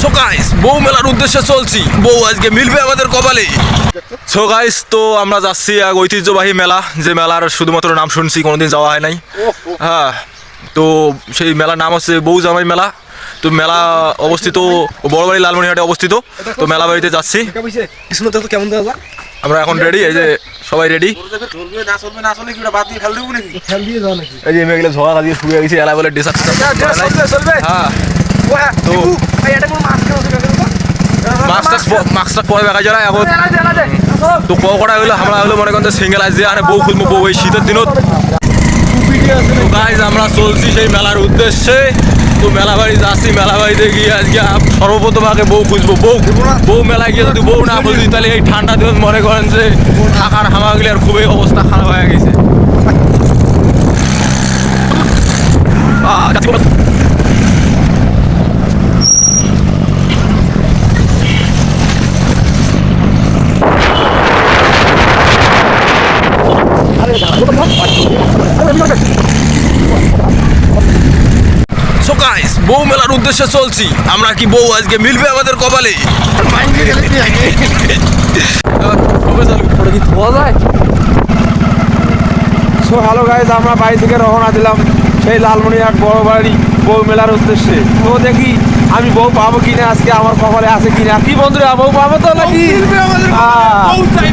So guys বউ মেলার উদ্দেশ্যে চলছি। বউ আজকে মিলবে আমাদের কপালে। সো গাইস তো আমরা যাচ্ছি এক ঐতিহ্যবাহী মেলা যে মেলার শুধুমাত্র নাম শুনছি কোনোদিন যাওয়া হয় নাই। হ্যাঁ তো সেই মেলার নাম হচ্ছে বউ জামাই মেলা। তো মেলা অবস্থিত বড়বাড়ি লালমনিহাটে অবস্থিত। তো মেলা বাড়িতে যাচ্ছি। কেমন আমরা এখন রেডি এই যে সবাই রেডি চলবে না চলবে না চলে কি ওটা বাদ দিয়ে ফেল দেবো নাকি ফেল দিয়ে যাও নাকি এই যে মেয়েগুলো ঝগড়া খাদিয়ে শুয়ে গেছে এলা বলে হ্যাঁ। তো মাছ পরে দেখা যায় এখন। তো আমরা মনে করেন সিঙ্গেল আজ আরে বউ খুলবো বউ এই শীতের দিনত। তো গাইজ আমরা চলছি সেই মেলার উদ্দেশ্যে। তো মেলা বাড়ি যাচ্ছি মেলা বাড়িতে গিয়ে আজকে সর্বপ্রথম আগে বউ খুঁজবো। বউ বউ মেলায় গিয়ে যদি বউ না খুঁজি তাহলে এই ঠান্ডা দিন মনে করেন যে থাকার আর খুবই অবস্থা খারাপ হয়ে গেছে আহ, যাচ্ছি বলো। So guys, বউ মেলার উদ্দেশ্যে চলছি। আমরা কি বউ আজকে মিলবে আমাদের কপালে? সো হ্যালো গাইজ আমরা বাড়ি থেকে রওনা দিলাম সেই লালমনিরহাট বড় বাড়ি বউ মেলার উদ্দেশ্যে। তো দেখি আমি বউ পাবো কিনা আজকে আমার কপালে আছে কিনা। কি বন্ধুরা বউ পাবো তো নাকি?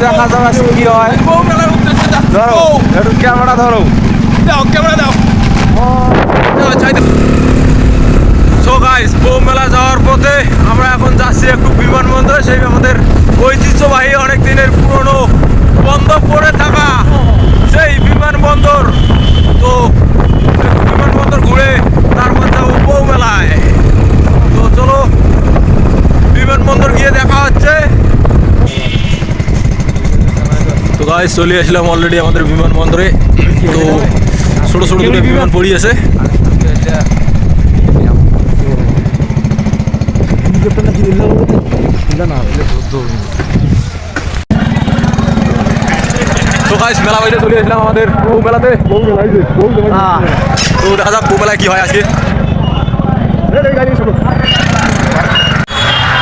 দেখা যাক কি হয়। বউ মেলার উদ্দেশ্যে যাচ্ছি। ধরো একটু ক্যামেরা ধরো। দাও ক্যামেরা দাও, আমরা একটু বিমানবন্দর, সেই আমাদের ঐতিহ্যবাহী অনেক দিনের পুরনো বন্ধ পড়ে থাকা সেই বিমানবন্দর। তো বিমানবন্দর ঘুরে তারপর যাব বউ মেলায় তো চলো, বিমানবন্দর গিয়ে দেখা হচ্ছে। তো গাইস চলে আসলাম অলরেডি আমাদের বিমানবন্দরে। তো ছোট ছোট দুটো বিমান পড়িয়েছে তো গাইস মেলা বাড়িতে চলে আসলাম আমাদের বউ মেলাতে। হ্যাঁ। তো দেখা যাক বউ মেলায় কি হয় আজকে।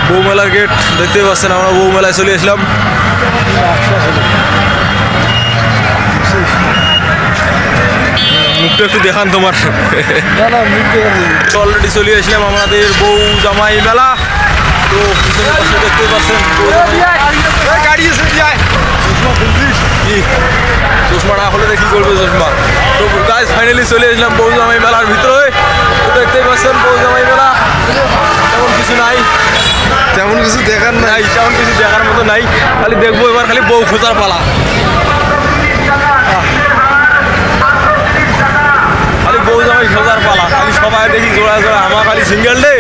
বউ মেলার গেট দেখতে পাচ্ছেন আমরা বউ মেলায় চলে মুখটা একটু দেখান তোমার। অলরেডি চলে আসলাম আমাদের বউ জামাই মেলা। তো পিছনে পাশে দেখতে পাচ্ছেন চশমা না হলে কি করবে চশমা? তো গাইজ ফাইনালি চলে আসলাম বউ জামাই মেলার ভিতরে। দেখতেই পাচ্ছেন বউ জামাই মেলা। তেমন কিছু নাই। তেমন কিছু দেখার নাই। তেমন কিছু দেখার মতো নাই। খালি দেখব এবার খালি বউ খোঁজার পালা। খালি বউ জামাই খোঁজার পালা। খালি সবাই দেখি জোড়া জোড়া। আমার খালি সিঙ্গেল ডে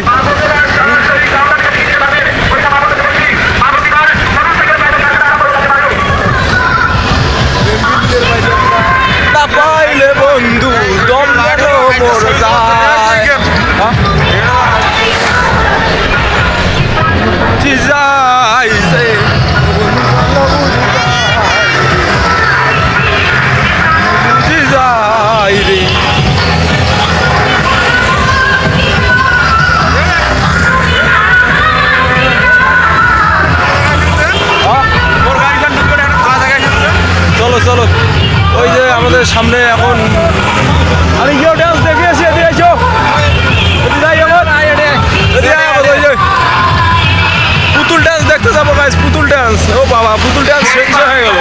আমাদের সামনে এখন আমি কেউ ডান্স দেখে এসে এদিকে এসো এদিকে যাই আমার এদিকে আয় আমার ওই যে পুতুল ডান্স দেখতে যাব গাইস পুতুল ডান্স। ও বাবা পুতুল ডান্স শেষ হয়ে গেল।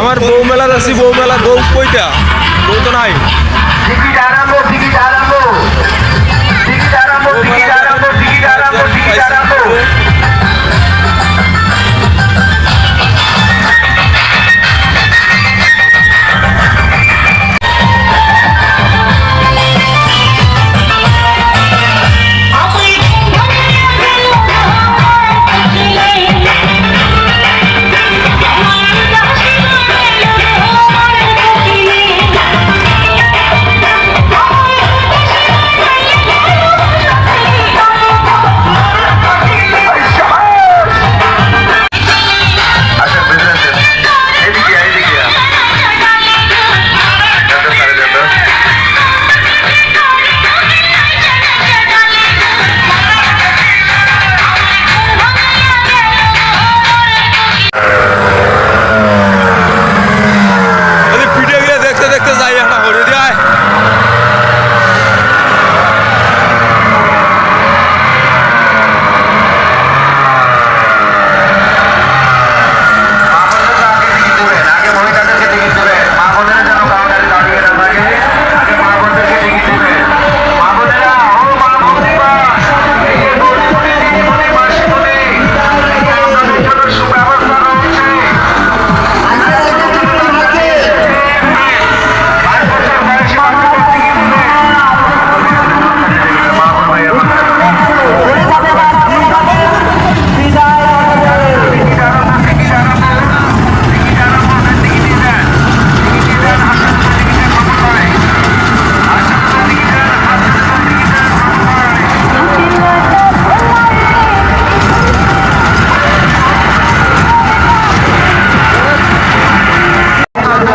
আমার বউ মেলা যাচ্ছি বউ মেলা বউ কইটা। বউ তো নাই। টিকিট আরম্ভ টিকিট আরম্ভ টিকিট আরম্ভ টিকিট আরম্ভ টিকিট আরম্ভ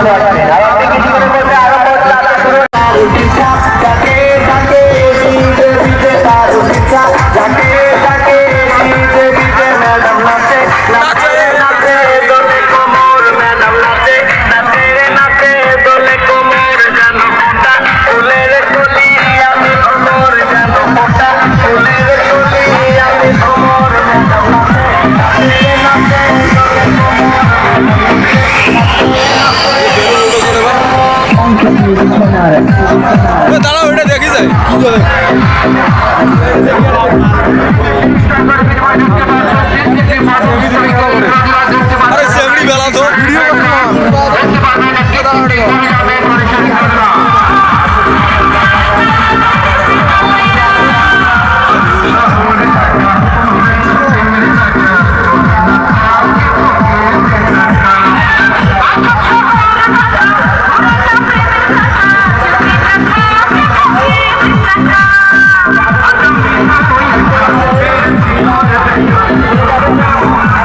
Gracias. দাঁড়াও এটা দেখি যাই আরে সেমনি বেলা তো ভিডিও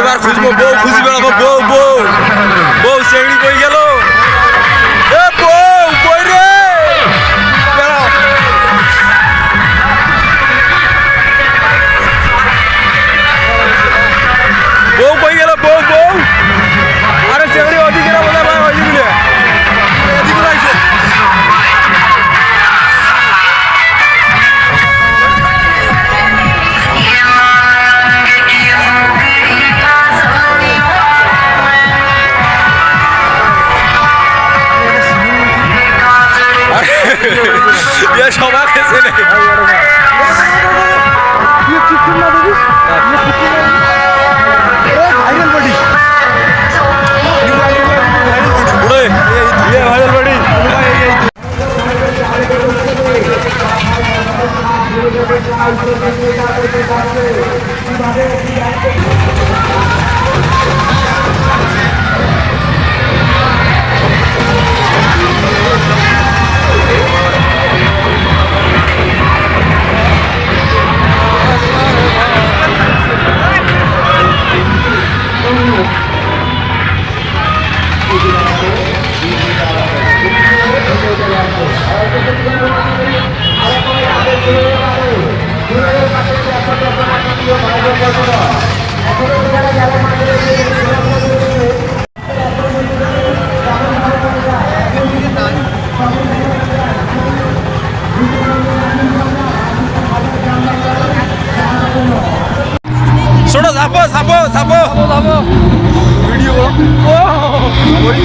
এবার খুঁজবো বউ খুঁজবে বউ বউ বউ সেগড়ি কই?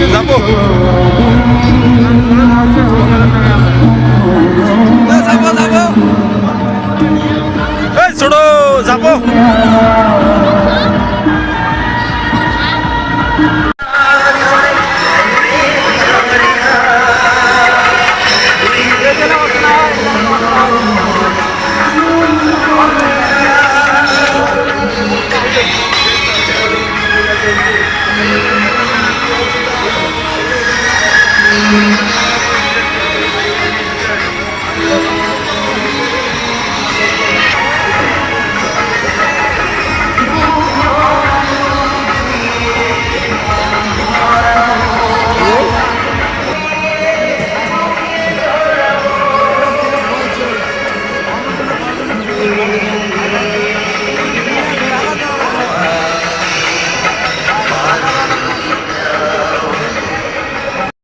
যাব ভিডিও ও যাব